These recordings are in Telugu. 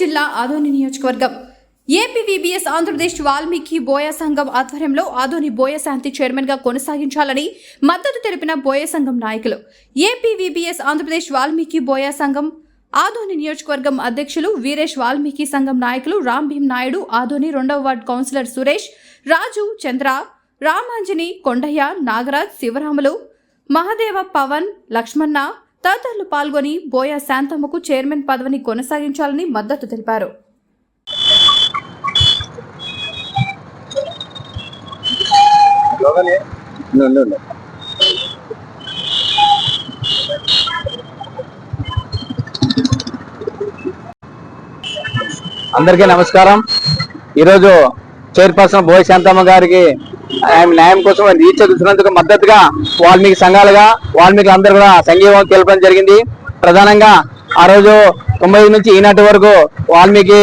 జిల్లా ఆదోని నియోజకవర్గం. ఏపీవీబీఎస్ ఆంధ్రప్రదేశ్ వాల్మీకి బోయ సంఘం ఆధ్వర్యంలో ఆదోని బోయ శాంతి చైర్మన్గా కొనసాగించాలని మద్దతు తెలిపిన బోయ సంఘం నాయకులు. ఏపీవీబీఎస్ ఆంధ్రప్రదేశ్ వాల్మీకి బోయ సంఘం ఆదోని నియోజకవర్గం అధ్యక్షులు వీరేష్ వాల్మీకి సంఘం నాయకులు రామ్ భీమ్ నాయుడు ఆదోని రెండవ వార్డు కౌన్సిలర్ సురేష్ రాజు చంద్ర రామాంజని కొండయ్య నాగరాజ్ శివరాములు మహదేవ పవన్ లక్ష్మణ తదితరులు పాల్గొని బోయ శాంతమ్మకు చైర్మన్ పదవిని కొనసాగించాలని మద్దతు తెలిపారు. అందరికీ నమస్కారం. ఈరోజు చైర్పర్సన్ బోయ్ శాంతమ్మ గారికి ఆమె న్యాయం కోసం రీచ్ చూసినందుకు మద్దతుగా వాల్మీకి సంఘాలుగా వాల్మీకి అందరూ కూడా సంఘీభావం తెలపడం జరిగింది. ప్రధానంగా ఆ రోజు తొంభై నుంచి ఈనాటి వరకు వాల్మీకి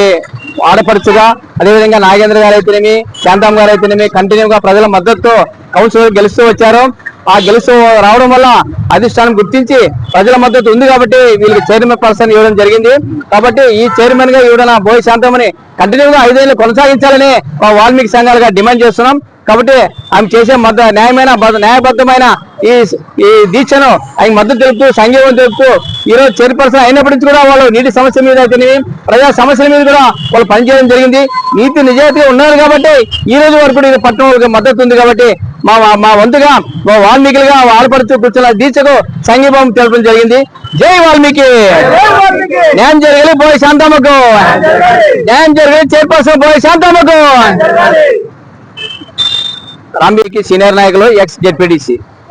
ఆడపడుచుగా అదేవిధంగా నాగేంద్ర గారు అయితేనేమి శాంతమ్మ గారు అయితేనేమి కంటిన్యూగా ప్రజల మద్దతుతో కౌన్సిలర్ గెలుస్తూ వచ్చారు. ఆ గెలుసు రావడం వల్ల అధిష్టానం గుర్తించి ప్రజల మద్దతు ఉంది కాబట్టి వీళ్ళకి చైర్మన్ పర్సన్ ఇవ్వడం జరిగింది. కాబట్టి ఈ చైర్మన్గా ఇవ్వడం బోయ్ శాంతమని కంటిన్యూగా ఐదేళ్ళు కొనసాగించాలని మా వాల్మీకి సంఘాలుగా డిమాండ్ చేస్తున్నాం. కాబట్టి ఆమె చేసే మద్ద న్యాయమైన న్యాయబద్ధమైన ఈ ఈ దీక్షను ఆయన మద్దతు తెలుపుతూ సంఘీవం తెలుపుతూ ఈ రోజు చైర్పర్సన్ అయినప్పటి కూడా వాళ్ళు నీటి సమస్య మీద అయితేనేవి ప్రజా సమస్యల మీద కూడా వాళ్ళు పనిచేయడం జరిగింది. నీతి నిజాయితీగా ఉన్నారు కాబట్టి ఈ రోజు వరకు కూడా ఇది పట్టణంలో మద్దతు ఉంది కాబట్టి మా మా వంతుగా మా వాల్మీకులుగా ఆడపడుతూ కూర్చున్న దీక్షకు సంఘీభావం తెలపడం జరిగింది. జై వాల్మీకి! న్యాయం జరగాలి పోయి శాంతమ్మకు. న్యాయం జరగాలి చైర్పర్సన్ పోయి శాంతమ్మకు. రాంబీకి సీనియర్ నాయకులు ఎక్స్ జెడ్పీటీసీ